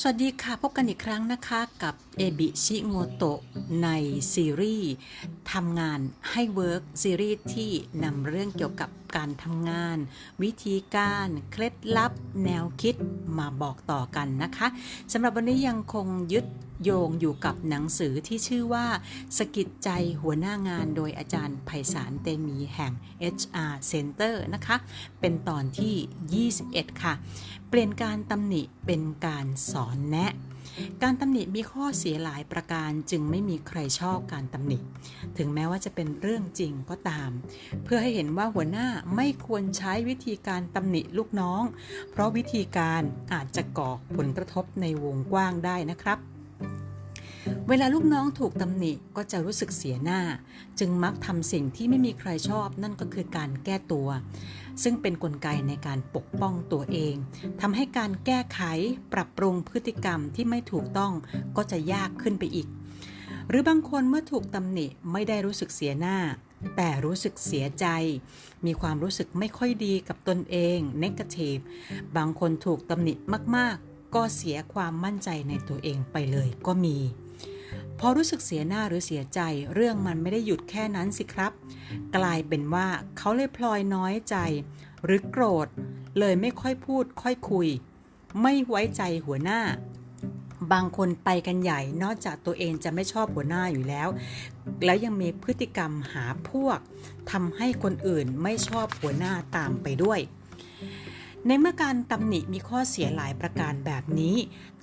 สวัสดีค่ะ พบกันอีกครั้งนะคะกับเอบิชิโงโตะในซีรีส์ทำงานให้เวิร์กซีรีส์ที่นำเรื่องเกี่ยวกับการทำงาน วิธีการ เคล็ดลับ แนวคิดมาบอกต่อกันนะคะสำหรับวันนี้ยังคงยึดโยงอยู่กับหนังสือที่ชื่อว่า สกิดใจหัวหน้างานโดยอาจารย์ไพศาลเตมีแห่ง HR Center นะคะ เป็นตอนที่ 21 ค่ะ เปลี่ยนการตำหนิเป็นการสอนแนะ การตำหนิมีข้อเสียหลายประการจึงไม่มีใครชอบการตำหนิ ถึงแม้ว่าจะเป็นเรื่องจริงก็ตาม เพื่อให้เห็นว่าหัวหน้าไม่ควรใช้วิธีการตำหนิลูกน้อง เพราะวิธีการอาจจะก่อผลกระทบในวงกว้างได้นะครับ เวลาลูกน้องถูกตำหนิก็จะรู้สึกเสียหน้า จึงมักทำสิ่งที่ไม่มีใครชอบนั่นก็คือการแก้ตัว ซึ่งเป็นนกลไกในการปกป้องตัวเองทำให้การแก้ไขปรับปรุงพฤติกรรมที่ไม่ถูกต้องก็จะยากขึ้นไปอีก หรือบางคนเมื่อถูกตำหนิไม่ได้รู้สึกเสียหน้า แต่รู้สึกเสียใจ มีความรู้สึกไม่ค่อยดีกับตนเอง negative บางคนถูกตำหนิมากๆ ก็เสียความมั่นใจในตัวเองไปเลยก็มี พอรู้สึกเสียหน้าหรือเสียใจ เรื่องมันไม่ได้หยุดแค่นั้นสิครับ กลายเป็นว่าเขาเลยพลอยน้อยใจ หรือโกรธ เลยไม่ค่อยพูด ค่อยคุย ไม่ไว้ใจหัวหน้า บางคนไปกันใหญ่นอกจากตัวเองจะไม่ชอบหัวหน้าอยู่แล้ว แล้วยังมีพฤติกรรมหาพวกทำให้คนอื่นไม่ชอบหัวหน้าตามไปด้วย ในเมื่อการตำหนิมีข้อเสียหลายประการแบบนี้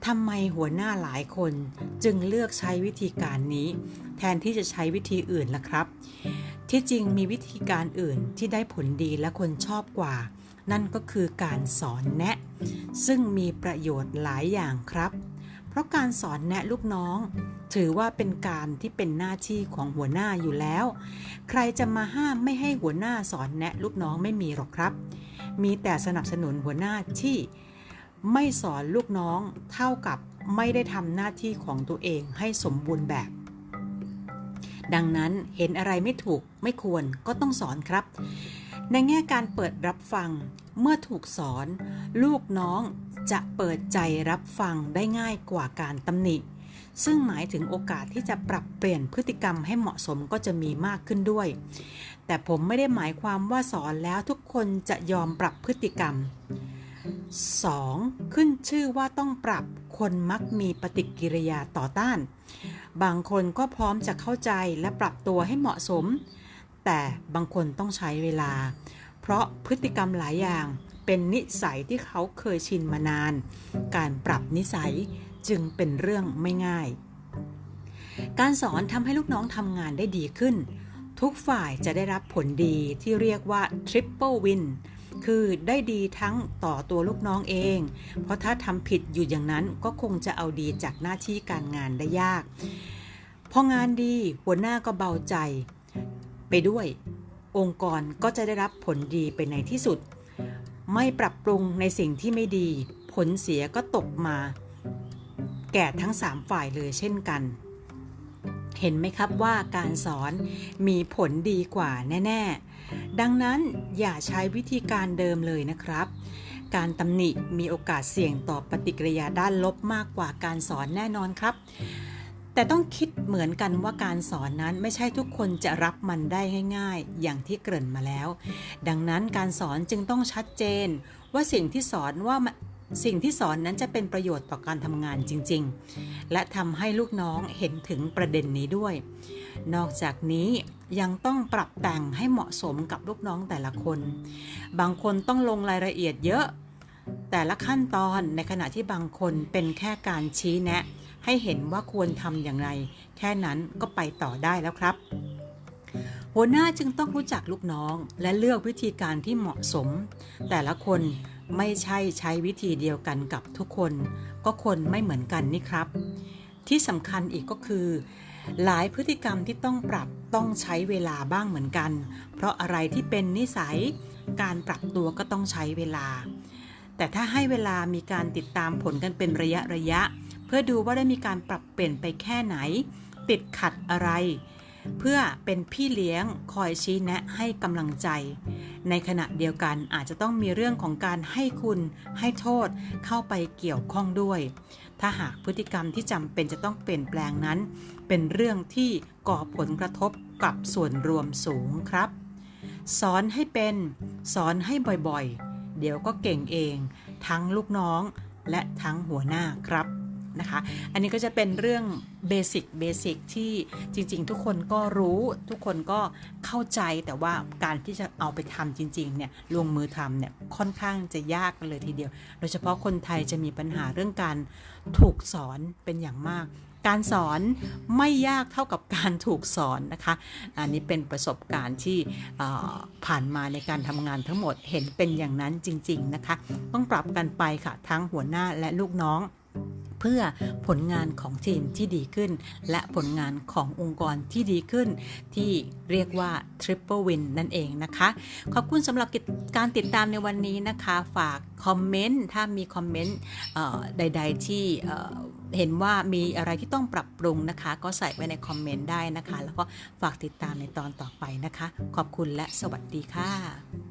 ทำไมหัวหน้าหลายคนจึงเลือกใช้วิธีการนี้ แทนที่จะใช้วิธีอื่นล่ะครับ ที่จริงมีวิธีการอื่นที่ได้ผลดีและคนชอบกว่า นั่นก็คือการสอนแนะ ซึ่งมีประโยชน์หลายอย่างครับ เพราะการสอนแนะลูกน้อง ถือว่าเป็นการที่เป็นหน้าที่ของหัวหน้าอยู่แล้ว ใครจะมาห้ามไม่ให้หัวหน้าสอนแนะลูกน้องไม่มีหรอกครับ มีแต่สนับสนุนหัวหน้าที่ไม่สอนลูกน้องเท่ากับไม่ได้ทำหน้าที่ของตัวเองให้สมบูรณ์แบบ ดังนั้นเห็นอะไรไม่ถูกไม่ควรก็ต้องสอนครับ ในแง่การเปิดรับฟังเมื่อถูกสอน ลูกน้องจะเปิดใจรับฟังได้ง่ายกว่าการตำหนิ ซึ่งหมายถึงโอกาสที่จะปรับเปลี่ยนพฤติกรรมให้เหมาะสมก็จะมีมากขึ้นด้วย แต่ผมไม่ได้หมายความว่าสอนแล้วทุกคนจะยอมปรับพฤติกรรม 2. ขึ้นชื่อว่าต้องปรับคนมักมีปฏิกิริยาต่อต้าน บางคนก็พร้อมจะเข้าใจและปรับตัวให้เหมาะสม แต่บางคนต้องใช้เวลา เพราะพฤติกรรมหลายอย่างเป็นนิสัยที่เขาเคยชินมานาน การปรับนิสัย จึงเป็นเรื่องไม่ง่าย การสอนทำให้ลูกน้องทำงานได้ดีขึ้น ทุกฝ่ายจะได้รับผลดีที่เรียกว่า triple win คือได้ดีทั้งต่อตัวลูกน้องเอง เพราะถ้าทำผิดอยู่อย่างนั้นก็คงจะเอาดีจากหน้าที่การงานได้ยาก พองานดีหัวหน้าก็เบาใจ ไปด้วย องค์กรก็จะได้รับผลดีไปในที่สุด ไม่ปรับปรุงในสิ่งที่ไม่ดี ผลเสียก็ตกมา แก่ทั้งสามฝ่ายเลยเช่นกัน เห็นไหมครับว่าการสอนมีผลดีกว่าแน่ ๆ ดังนั้นอย่าใช้วิธีการเดิมเลยนะครับ การตำหนิมีโอกาสเสี่ยงต่อปฏิกิริยาด้านลบมากกว่าการสอนแน่นอนครับแต่ต้องคิดเหมือนกันว่าการสอนนั้นไม่ใช่ทุกคนจะรับมันได้ง่ายๆ อย่างที่เกริ่นมาแล้ว ดังนั้นการสอนจึงต้องชัดเจน ว่าสิ่งที่สอนว่า สิ่งที่สอนนั้นจะเป็นประโยชน์ต่อการทำงานจริง ๆ และทำให้ลูกน้องเห็นถึงประเด็นนี้ด้วย นอกจากนี้ยังต้องปรับแต่งให้เหมาะสมกับลูกน้องแต่ละคน บางคนต้องลงรายละเอียดเยอะ แต่ละขั้นตอนในขณะที่บางคนเป็นแค่การชี้แนะ ให้เห็นว่าควรทำอย่างไร แค่นั้นก็ไปต่อได้แล้วครับหัวหน้าจึงต้องรู้จักลูกน้องและเลือกวิธีการที่เหมาะสม แต่ละคน ไม่ใช่ใช้วิธีเดียวกันกับทุกคน ก็คนไม่เหมือนกันนี่ครับ ที่สำคัญอีกก็คือ หลายพฤติกรรมที่ต้องปรับต้องใช้เวลาบ้างเหมือนกัน เพราะอะไรที่เป็นนิสัย การปรับตัวก็ต้องใช้เวลา แต่ถ้าให้เวลามีการติดตามผลกันเป็นระยะระยะ เพื่อดูว่าได้มีการปรับเปลี่ยนไปแค่ไหน ติดขัดอะไร เพื่อเป็นพี่เลี้ยงคอยชี้แนะให้กำลังใจ ในขณะเดียวกันอาจจะต้องมีเรื่องของการให้คุณให้โทษเข้าไปเกี่ยวข้องด้วย ถ้าหากพฤติกรรมที่จำเป็นจะต้องเปลี่ยนแปลงนั้น เป็นเรื่องที่ก่อผลกระทบกับส่วนรวมสูงครับ สอนให้เป็น สอนให้บ่อยๆ เดี๋ยวก็เก่งเอง ทั้งลูกน้องและทั้งหัวหน้าครับ นะคะ อันนี้ก็จะเป็นเรื่องเบสิกเบสิกที่จริง ๆ ทุกคนก็รู้ทุกคนก็เข้าใจแต่ว่าการที่จะเอาไปทำจริง ๆ เนี่ยลงมือทำเนี่ยค่อนข้างจะยากเลยทีเดียว โดยเฉพาะคนไทยจะมีปัญหาเรื่องการถูกสอนเป็นอย่างมาก การสอนไม่ยากเท่ากับการถูกสอนนะคะ อันนี้เป็นประสบการณ์ที่ผ่านมาในการทำงานทั้งหมดเห็นเป็นอย่างนั้นจริง ๆ นะคะ ต้องปรับกันไปค่ะทั้งหัวหน้าและลูกน้อง เพื่อผลงานของทีมที่ดีขึ้น และผลงานขององค์กรที่ดีขึ้น ที่เรียกว่า Triple Win นั่นเองนะคะ ขอบคุณสำหรับการติดตามในวันนี้นะคะ ฝากคอมเมนต์ ถ้ามีคอมเมนต์ใด ๆ ที่เห็นว่ามีอะไรที่ต้องปรับปรุงนะคะ ก็ใส่ไว้ในคอมเมนต์ได้นะคะ แล้วก็ฝากติดตามในตอนต่อไปนะคะ ขอบคุณและสวัสดีค่ะ